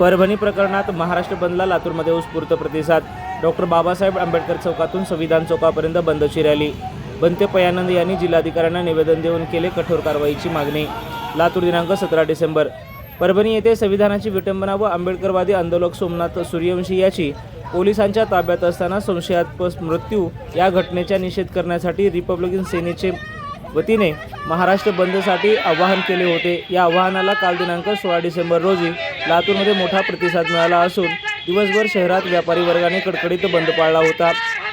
परभणी प्रकरणात महाराष्ट्र बंदला लातूरमध्ये उत्स्फूर्त प्रतिसाद. डॉक्टर बाबासाहेब आंबेडकर चौकातून संविधान चौकापर्यंत बंदची रॅली. बनते पयानंद यांनी जिल्हाधिकाऱ्यांना निवेदन देऊन केले कठोर कारवाईची मागणी. लातूर दिनांक सतरा डिसेंबर. परभणी येथे संविधानाची विटंबना व आंबेडकरवादी आंदोलक सोमनाथ सूर्यवंशी याची पोलिसांच्या ताब्यात असताना संशयास्पद मृत्यू या घटनेचा निषेध करण्यासाठी रिपब्लिकन सेनेचे वतीने महाराष्ट्र बंदसाठी आवाहन केले होते. या आवाहनाला काल दिनांक सोळा डिसेंबर रोजी लातूरमध्ये मोठा प्रतिसाद मिळाला असून दिवसभर शहरात व्यापारी वर्गाने कडकडीत बंद पाळला होता.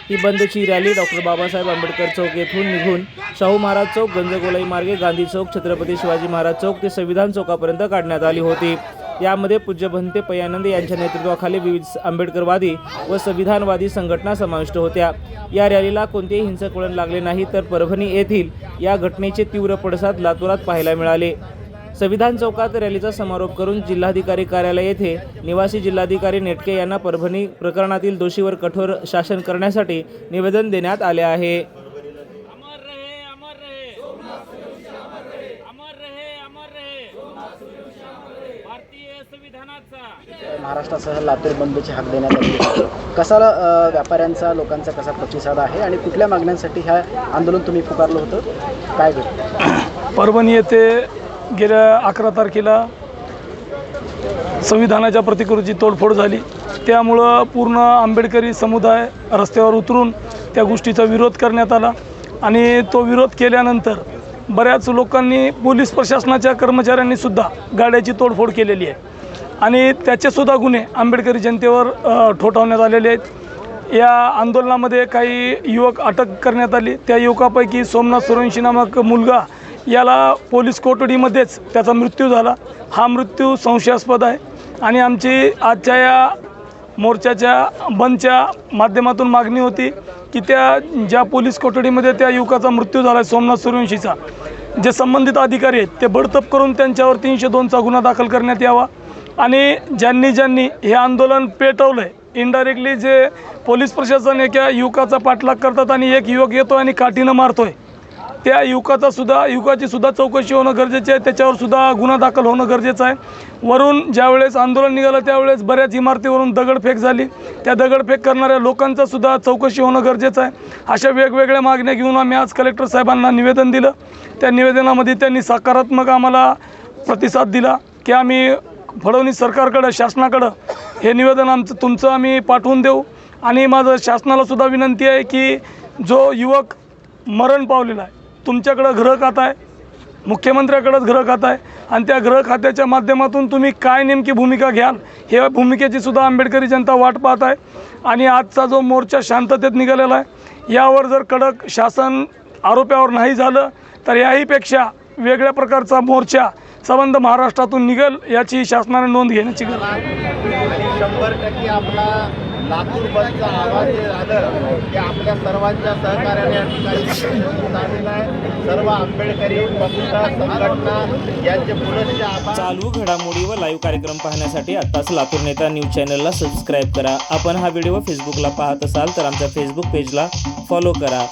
ही बंदची रॅली डॉक्टर बाबासाहेब आंबेडकर चौक येथून निघून शाहू महाराज चौक गंजगोलाई मार्गे गांधी चौक छत्रपती शिवाजी महाराज चौक ते संविधान चौकापर्यंत काढण्यात आली होती. यामध्ये पूज्य भंते पयानंद यांच्या नेतृत्वाखाली विविध आंबेडकरवादी व संविधानवादी संघटना समाविष्ट होत्या. या रॅलीला कोणतेही हिंसक वळण लागले नाही तर परभणी येथील या घटनेचे तीव्र पडसाद लातूरात पाहायला मिळाले. संविधान चौकात रॅलीचा समारोप करून जिल्हाधिकारी कार्यालय येथे निवासी जिल्हाधिकारी नेटके यांना परभणी प्रकरणातील दोषीवर कठोर शासन करण्यासाठी निवेदन देण्यात आले आहे. महाराष्ट्रासह लातूर बंदची हाक देण्यात आली. कसा व्यापाऱ्यांचा लोकांचा कसा प्रतिसाद आहे आणि कुठल्या मागण्यांसाठी ह्या आंदोलन तुम्ही पुकारलं होतं? काय घडलं? परभणी येथे गेल्या अकरा तारखेला संविधानाच्या प्रतिकृतीची तोडफोड झाली. त्यामुळं पूर्ण आंबेडकरी समुदाय रस्त्यावर उतरून त्या गोष्टीचा विरोध करण्यात आला आणि तो विरोध केल्यानंतर बऱ्याच लोकांनी पोलीस प्रशासनाच्या कर्मचाऱ्यांनी सुद्धा गाड्याची तोडफोड केलेली आहे. आणि त्याचेसुद्धा गुन्हे आंबेडकरी जनतेवर ठोठावण्यात आलेले आहेत. या आंदोलनामध्ये काही युवक अटक करण्यात आली. त्या युवकापैकी सोमनाथ सुरवंशी नामक मुलगा याला पोलीस कोठडीमध्येच त्याचा मृत्यू झाला. हा मृत्यू संशयास्पद आहे. आणि आमची आजच्या या मोर्चाच्या बंदच्या माध्यमातून मागणी होती की त्या ज्या पोलीस कोठडीमध्ये त्या युवकाचा मृत्यू झाला आहे सोमनाथ सूर्यवंशीचा जे संबंधित अधिकारी आहेत ते बडतप करून त्यांच्यावर तीनशे दोनचा गुन्हा दाखल करण्यात यावा. आणि ज्यांनी ज्यांनी हे आंदोलन पेटवलं आहे इनडायरेक्टली जे पोलीस प्रशासन एका युवकाचा पाठलाग करतात आणि एक युवक येतो आणि काठीनं मारतोय त्या युवकाचा सुद्धा युवकाची सुद्धा चौकशी होणं गरजेचे आहे. त्याच्यावर सुद्धा गुन्हा दाखल होणं गरजेचं आहे. वरून ज्यावेळेस आंदोलन निघालं त्यावेळेस बऱ्याच इमारतीवरून दगडफेक झाली. त्या दगडफेक करणाऱ्या लोकांचा सुद्धा चौकशी होणं गरजेचं आहे. अशा वेगवेगळ्या मागण्या घेऊन आम्ही आज कलेक्टर साहेबांना निवेदन दिलं. त्या निवेदनामध्ये त्यांनी सकारात्मक आम्हाला प्रतिसाद दिला की आम्ही फडणवीस सरकारकडं शासनाकडं हे निवेदन आमचं तुमचं आम्ही पाठवून देऊ. आणि माझं शासनाला सुद्धा विनंती आहे की जो युवक मरण पावलेला आहे तुमच्याकडं ग्रह खातं आहे मुख्यमंत्र्याकडंच ग्रह खातं आहे आणि त्या ग्रह खात्याच्या माध्यमातून तुम्ही काय नेमकी भूमिका घ्याल हे भूमिकेची सुद्धा आंबेडकरी जनता वाट पाहत आहे. आणि आजचा जो मोर्चा शांततेत निघालेला आहे यावर जर कडक शासन आरोप्यावर नाही झालं तर याहीपेक्षा वेगळ्या प्रकारचा मोर्चा संबंध महाराष्ट्रातून निघेल याची शासनाने नोंद घेण्याची गरज लातूर बसचं आवाज जे झालं ते आपल्या सर्वांच्या सहकार्याने या ठिकाणी झालेलं आहे. सर्व आंबेडकरी पक्ष संघटना यांचे पुनश्च आभार. चालू घडामोडी व लाईव्ह कार्यक्रम पाहण्यासाठी आत्ताच लातूर नेता न्यूज चॅनलला सबस्क्राईब करा. आपण हा व्हिडिओ फेसबुकला पाहत असाल तर आमच्या फेसबुक पेजला फॉलो करा.